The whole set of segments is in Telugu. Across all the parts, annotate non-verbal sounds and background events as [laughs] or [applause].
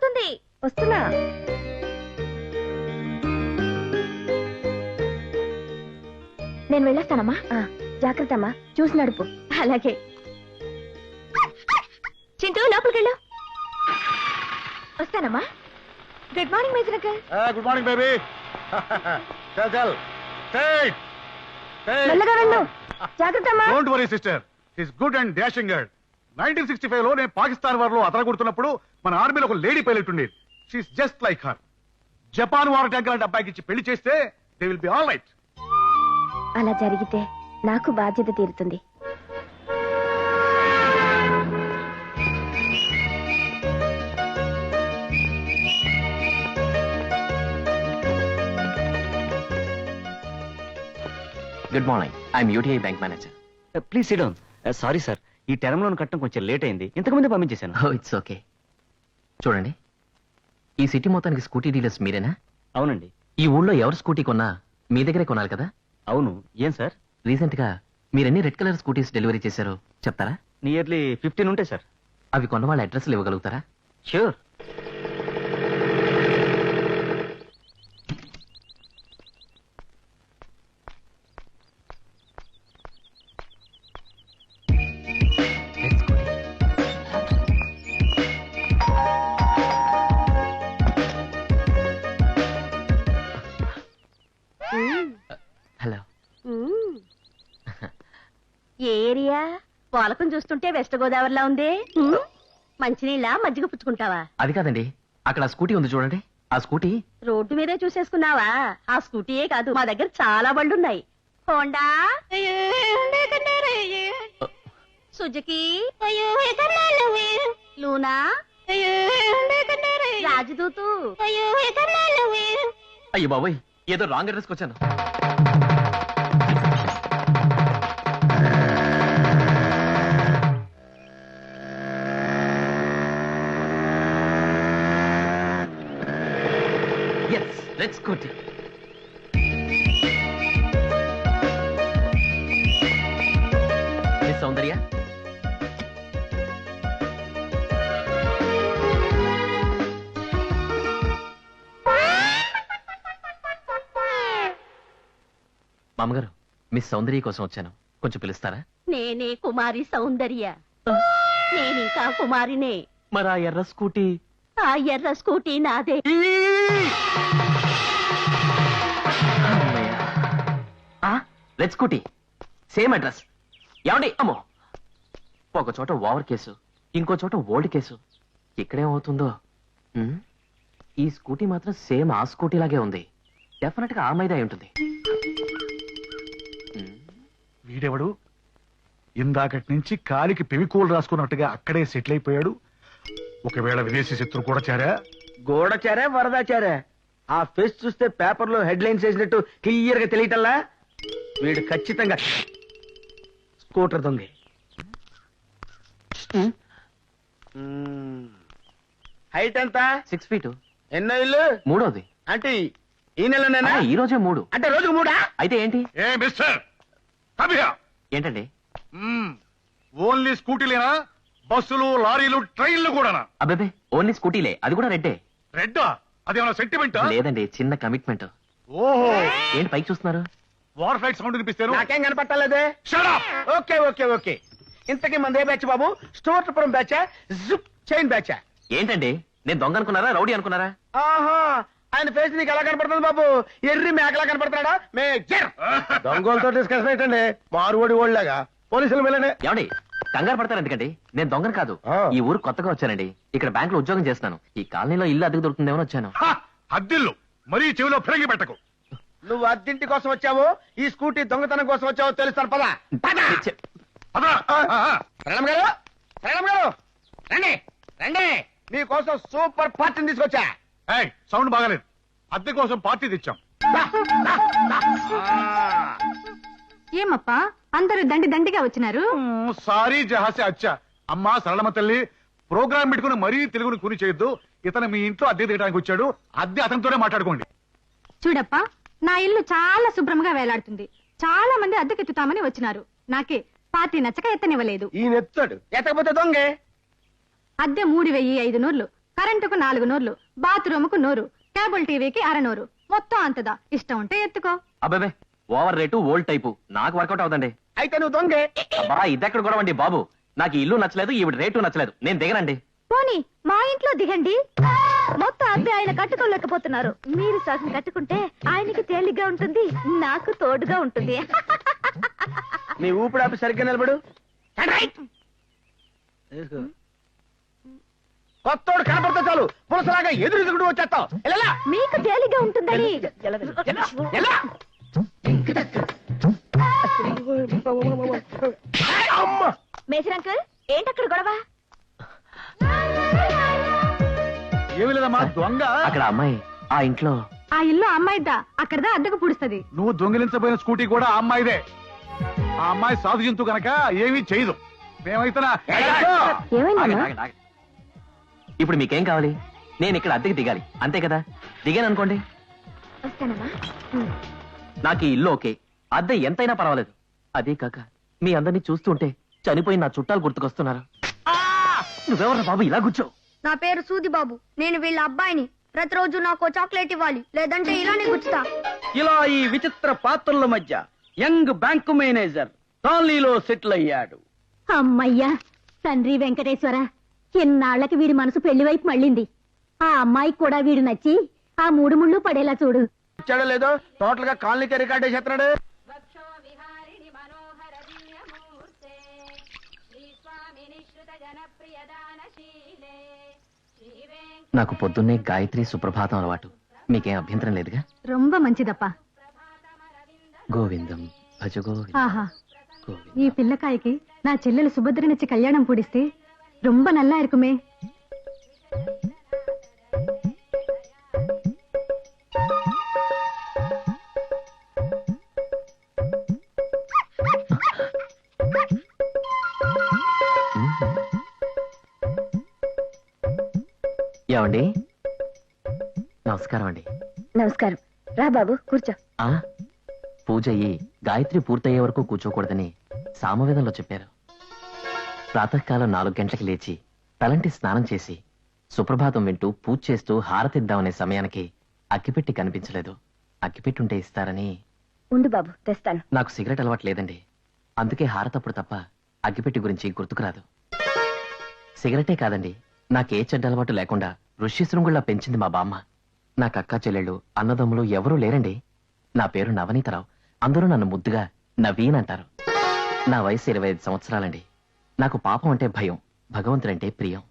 అవుతుంది వస్తున్నా. నేను వెళ్ళొస్తానమ్మా. జాగ్రత్త అమ్మా చూసి నడుపు. అలాగే. చింటూ లోపలికి వెళ్ళు వస్తానమ్మా. Good morning major uncle. Good morning baby. [laughs] చల్ చల్. మెల్లగా వెళ్ళు. జాగ్రత్త అమ్మా don't worry sister is good and dashing girl nineteen sixty ఫైవ్లో నేను పాకిస్తాన్ వారిలో అతరగొడుతున్నప్పుడు మన ఆర్మీలో ఒక లేడీ పైలట్ ఉండేది she's just like her Japan war tanker అంటే అబ్బాయికి ఇచ్చి పెళ్ళి చేస్తే they will be all right అలా జరిగితే నాకు బాధ్యత తీరుతుంది. Good morning I'm UTI bank manager please sit down sorry sir ఈ టర్మ్ లోన్ కట్టడం కొంచెం లేట్ అయింది. ఇంతకు ముందే పంపించేశాను. ఇట్స్ ఓకే చూడండి. ఈ సిటీ మొత్తానికి స్కూటీ డీలర్స్ మీరేనా? అవునండి. ఈ ఊళ్ళో ఎవరు స్కూటీ కొన్నా మీ దగ్గరే కొనాలి కదా? అవును. ఏం సార్? రీసెంట్గా మీరెన్ని రెడ్ కలర్ స్కూటీస్ డెలివరీ చేశారో చెప్తారా? నియర్లీ ఫిఫ్టీన్ ఉంటాయి సార్. అవి కొన్న వాళ్ళ అడ్రస్లు ఇవ్వగలుగుతారా? షూర్ పోలకం చూస్తుంటే వెస్ట్ గోదావరిలా ఉంది. మంచినీళ్ళ మజ్జిగ పుచ్చుకుంటావా? అది కాదండి. అక్కడ ఆ స్కూటీ ఉంది చూడండి. ఆ స్కూటీ? రోడ్డు మీదే చూసేసుకున్నావా? ఆ స్కూటీయే కాదు మా దగ్గర చాలా బళ్ళున్నాయి. హోండా? సుజుకి? లూనా? రాజదూతు? అయ్యో బాబోయ్ ఏదో రాంగ్ అడ్రస్కి వచ్చాను. లెట్స్ సౌందర్య. మామగారు మిస్ సౌందర్య కోసం వచ్చాను. కొంచెం పిలుస్తారా? నేనే కుమారి సౌందర్య. నేనింకా కుమారినే. మరి ఆ ఎర్ర స్కూటీ? ఆ ఎర్ర స్కూటీ నాదే. లెట్ స్కూటీ సేమ్ అడ్రస్ ఏమండి? అమ్మో. ఒక చోట ఓవర్ కేసు ఇంకో చోట ఓల్డ్ కేసు. ఇక్కడేమవుతుందో ఉమ్, ఈ స్కూటీ మాత్రం సేమ్ ఆ స్కూటీ లాగే ఉంది. డెఫినెట్గా ఆ మీద అయి ఉంటుంది. వీడెవడు? ఇందాకటి నుంచి కాలికి పెవికోలు రాసుకున్నట్టుగా అక్కడే సెటిల్ అయిపోయాడు. ఒకవేళ విదేశీ శత్రు కూడా చేరా? గోడచారా వరదాచారా ఆ ఫేస్ చూస్తే పేపర్లో హెడ్ లైన్స్ వేసినట్టు క్లియర్గా తెలియటల్లా? వీడు ఖచ్చితంగా స్కూటర్ దొంగ. హైట్ ఎంత? Six feet. ఎన్నో ఇల్లు? మూడోది. అంటే ఈ నెలనేనా ఆ, ఈ రోజే మూడు. అంటే రోజుకు మూడా? అయితే ఏంటి? ఏ మిస్టర్? కమియా ఏంటండి? ఓన్లీ స్కూటీలేనా? బస్సులు లారీలు ట్రైన్లు కూడానా? అబ్బాబే ఓన్లీ స్కూటీలే. అది కూడా రెడ్డే. రెడ్డా? అదేమన్నా సెంటిమెంటా లేదండి చిన్న కమిట్మెంట్ ఓహో. ఏంటి పైకి చూస్తున్నారు? వార్ ఫ్లైట్ సౌండ్ వినిపిస్తాను. నాకేం కనపట్టలేదే! Okay okay okay. ఇంతకీ మంది ఏ బ్యాచ్ బాబు? స్టోర్పురం బ్యాచా జుప్ చైన్ బ్యాచా ఏంటండి? నేను దొంగ అనుకున్నారా రౌడీ అనుకున్నారా? ఆహా ఆయన ఫేస్ నీకు ఎలా కనపడుతుంది బాబు? ఎర్రి మేకలా కనపడుతున్నాడా? మే దొంగలతో డిస్కషన్ ఏంటండి మారువడి ఓళ్ళగా పోలీసులు వెళ్ళండి. ఏమండి కంగారు పడతారు ఎందుకండి? నేను దొంగను కాదు. ఈ ఊరు కొత్తగా వచ్చానండి. ఇక్కడ బ్యాంక్లో ఉద్యోగం చేస్తున్నాను. ఈ కాలనీలో ఇల్లు అద్దెకు దొరుకుతుందేమో వచ్చాను. హ! అద్దిల్లు. మరీ చెవిలో ఫిరంగి పెట్టకు. నువ్వు అద్దెంటి కోసం వచ్చావు ఈ స్కూటీ దొంగతనం కోసం వచ్చావో తెలుస్తాను పదా! ప్రణమ్ గారు ప్రణమ్ గారు రండి రండి. మీకోసం సూపర్ పార్టీని తీసుకొచ్చా? సౌండ్ బాగాలేదు. అద్దె కోసం పార్టీ తెచ్చాం. ఏమప్పా? అందరూ దండి దండిగా వచ్చినారు? సారీ జహాసే అచ్చా. అమ్మా సరళమ్మ తల్లి ప్రోగ్రామ్ పెట్టుకుని మరీ తెలుగుని కుని చేయొద్దు. ఇతను మీ ఇంట్లో అద్దె తీయడానికి వచ్చాడు. అద్దె అతనితోనే మాట్లాడుకోండి. చూడప్పా నా ఇల్లు చాలా శుభ్రంగా వేలాడుతుంది. చాలా మంది అద్దెకెత్తుతామని వచ్చినారు. నాకే పార్టీ నచ్చక ఎత్తనివ్వలేదు. ఈయన ఎత్తాడు ఎత్తకపోతే దొంగే. అద్దె మూడు వెయ్యి ఐదు నూర్లు కరెంటుకు నాలుగు నూర్లు బాత్రూమ్కు నూరు కేబుల్ టీవీకి అర నూరు. మొత్తం అంతదా. ఇష్టం ఉంటే ఎత్తుకో. అబ్బాబే ఓవర్ రేటు ఓల్డ్ టైపు. నాకు వర్కౌట్ అవుదండి. అయితే నువ్వు దొంగే. అబ్బా ఇదెక్కడ కూడా అండి బాబు? నాకు ఈ ఇల్లు నచ్చలేదు ఈవిడ రేటు నచ్చలేదు. నేను దిగనండి. పోనీ మా ఇంట్లో దిగండి. మొత్తం అద్దె ఆయన కట్టుకోలేకపోతున్నారు. మీరు సగం కట్టుకుంటే ఆయనకి తేలిగ్గా ఉంటుంది నాకు తోడుగా ఉంటుంది. నీ ఊపిడి ఆపి సరిగ్గా నిలబడు. తీసుకో. కొత్తోడు కనపడితే చాలు పులసలాగా ఎదురు ఎదురు వచ్చేస్తావు. ఎలా మీకు తేలిగ్గా ఉంటుందని. ఎలా అమ్మ మేసర్ అంకుల్ ఏంటక్కడ గొడవ? ఏమి లేదమ్మా దొంగ. అక్కడ అమ్మాయి ఆ ఇంట్లో. ఆ ఇల్లు అమ్మాయిద్దా అక్కడదా అద్దెకు పుడుస్తుంది? నువ్వు దొంగిలించబోయిన స్కూటీ కూడా ఆ అమ్మాయిదే. ఆ అమ్మాయి సాధు జంతు కనుక ఏమీ చేయదు. మేమైతే ఏమైందమ్మా. ఇప్పుడు మీకేం కావాలి? నేను ఇక్కడ అద్దెకి దిగాలి. అంతే కదా? దిగాను అనుకోండి వస్తానమ్మా నాకు ఈ ఇల్లు ఓకే. అద్దె ఎంతైనా పర్వాలేదు. అదే కాక మీ అందరినీ చూస్తుంటే చనిపోయిన నా చుట్టాలు గుర్తుకొస్తున్నారు. ఆ! నువ్వెవరు బాబు? ఇలా కూర్చో. నా పేరు సూది బాబు. నేను వీళ్ళ అబ్బాయిని ప్రతిరోజు నాకు చాక్లెట్ ఇవ్వాలి. లేదంటే ఇలానే గుచ్చుతా. ఇలా ఈ విచిత్ర పాత్రల మధ్య యంగ్ బ్యాంకు మేనేజర్ కాలనీలో సెటిల్ అయ్యాడు. అమ్మయ్యా తండ్రి వెంకటేశ్వర ఎన్నాళ్ళకి వీడి మనసు పెళ్ళి వైపు మళ్ళింది. ఆ అమ్మాయికి కూడా వీడు నచ్చి ఆ మూడు ముళ్ళు పడేలా చూడు. ఇచ్చాడో లేదో టోటల్గా కాలనీకి రికార్డ్ చేస్తున్నాడు నాకు పొద్దున్నే గాయత్రి సుప్రభాతం అలవాటు మీకేం అభ్యంతరం లేదుగా రొంబ మంచిదప్పా గోవిందం భజ గోవిందం ఆహా గోవిందం ఈ పిల్లకాయకి నా చెల్లెలు సుభద్రనిచ్చి కళ్యాణం పూడిస్తే రొంబ నల్లా இருக்குமே ఏమండి? నమస్కారం అండి నమస్కారం. రా బాబు కూర్చో. ఆ? పూజ అయ్యి గాయత్రి పూర్తయ్యే వరకు కూర్చోకూడదని సామవేదంలో చెప్పారు. ప్రాతకాలం నాలుగు గంటలకు లేచి తలంటి స్నానం చేసి సుప్రభాతం వింటూ పూజ చేస్తూ హారతిద్దామనే సమయానికి అగ్గిపెట్టి కనిపించలేదు. అగ్గిపెట్టి ఉంటే ఇస్తారని ఉండు బాబు తెస్తాను. నాకు సిగరెట్ అలవాటు లేదండి అందుకే హారతప్పుడు తప్ప అగ్గిపెట్టి గురించి గుర్తుకురాదు సిగరెటే కాదండి నాకే చెడ్డ అలవాటు లేకుండా ఋష్యశృంగుళ్ళ పెంచింది మా బామ్మ. నాకు అక్క చెల్లెళ్ళు అన్నదమ్ములు ఎవరూ లేరండి. నా పేరు నవనీతరావు. అందరూ నన్ను ముద్దుగా నవీన్ అంటారు. నా వయసు ఇరవై ఐదు సంవత్సరాలండి. నాకు పాపం అంటే భయం భగవంతుడంటే ప్రియం.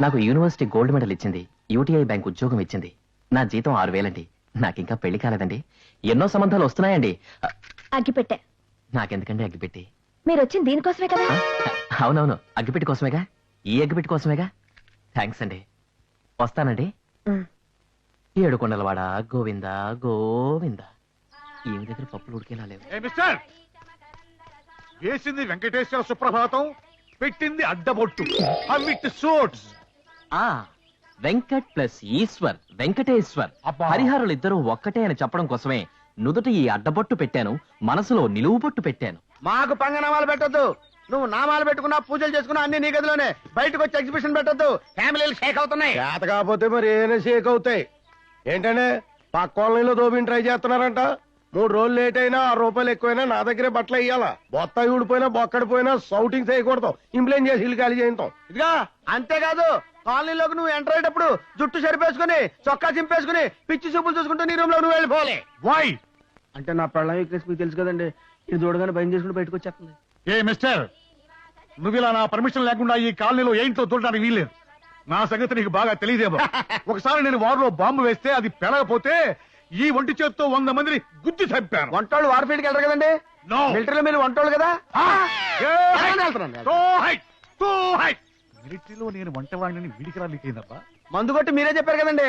నాకు యూనివర్సిటీ గోల్డ్ మెడల్ ఇచ్చింది యూటీఐ బ్యాంక్ ఉద్యోగం ఇచ్చింది. నా జీతం ఆరు వేలండి. నాకింకా పెళ్ళి కాలేదండి. ఎన్నో సంబంధాలు వస్తున్నాయండి. అగ్గిపెట్టె. నాకెందుకండి అగ్గిపెట్టి? మీరు వచ్చింది దీనికోసమే కదా? అవునవును. అగ్గిపెట్టి కోసమేగా? ఈ అగ్గిపెట్టి కోసమేగా? థ్యాంక్స్ అండి. వస్తానండి. ఏడుకొండలవాడ గోవింద గోవింద. ఈమె దగ్గర పప్పులు ఉడికేలా లేవు. ఏ మిస్టర్! వేసింది వెంకటేశ్వర సుప్రభాతం పెట్టింది అడ్డబొట్టు. అవిట్ సోట్స్. ఆ వెంకట్ ప్లస్ ఈశ్వర్ వెంకటేశ్వర్. హరిహరులు ఇద్దరు ఒక్కటే అని చెప్పడం కోసమే నుదుట ఈ అడ్డబొట్టు పెట్టాను మనసులో నిలువు బొట్టు పెట్టాను. మాకు పంగనామాలు పెట్టొద్దు. నువ్వు నామాలు పెట్టుకున్నా పూజలు చేసుకున్నా అన్ని నీ గదిలోనే. బయటకు వచ్చి ఎగ్జిబిషన్ పెట్టొద్దు. ఫ్యామిలీలు షేక్ అవుతున్నాయి. చేత కాకపోతే మరి ఏమైనా షేక్ అవుతాయి. ఏంటంటే పక్క కాలనీలో దోబిని ట్రై చేస్తున్నారంట. మూడు రోజులు లేట్ అయినా ఆరు రూపాయలు ఎక్కువైనా నా దగ్గరే బట్టలు వేయాలా? బొత్త ఊడిపోయినా బొక్కడిపోయినా సౌటింగ్ చేయకూడదు. ఇంప్లైన్ చేసి ఇల్లు ఖాళీ చేయించాం. ఇదిగా అంతేకాదు కాలనీలోకి నువ్వు ఎంటర్ అయ్యేటప్పుడు జుట్టు సరిపేసుకుని చొక్కా చింపేసుకుని పిచ్చి చూపులు చూసుకుంటూ నీ రూమ్లో నువ్వు వెళ్ళిపోవాలి. వై అంటే నా పెళ్ళం వీక్నెస్ మీకు తెలుసు కదండి. ఇది చూడగానే భయం చేసుకుంటూ బయటకు వచ్చేస్తుంది. ఏ మిస్టర్ నువ్వు ఇలా నా పర్మిషన్ లేకుండా ఈ కాలనీలో ఏంటో దూరడానికి వీల్లేదు. నా సంగతి నీకు బాగా తెలియదేమో. [laughs] ఒకసారి నేను వారిలో బాంబు వేస్తే అది పెరగపోతే ఈ ఒంటి చేత్తో వంద మందిని గుద్ది చంపాను. వంటోళ్ళు వార్ఫీల్డ్కి వెళ్ళరు కదండి? No. మిలిటరీలో మీరు వంటోళ్ళు కదా? వెళ్తున్నాను. మిలిటరీలో నేను వంటవాడిని వీడికి రా నీకేందబ్బా మందు కొట్టి మీరే చెప్పారు కదండి?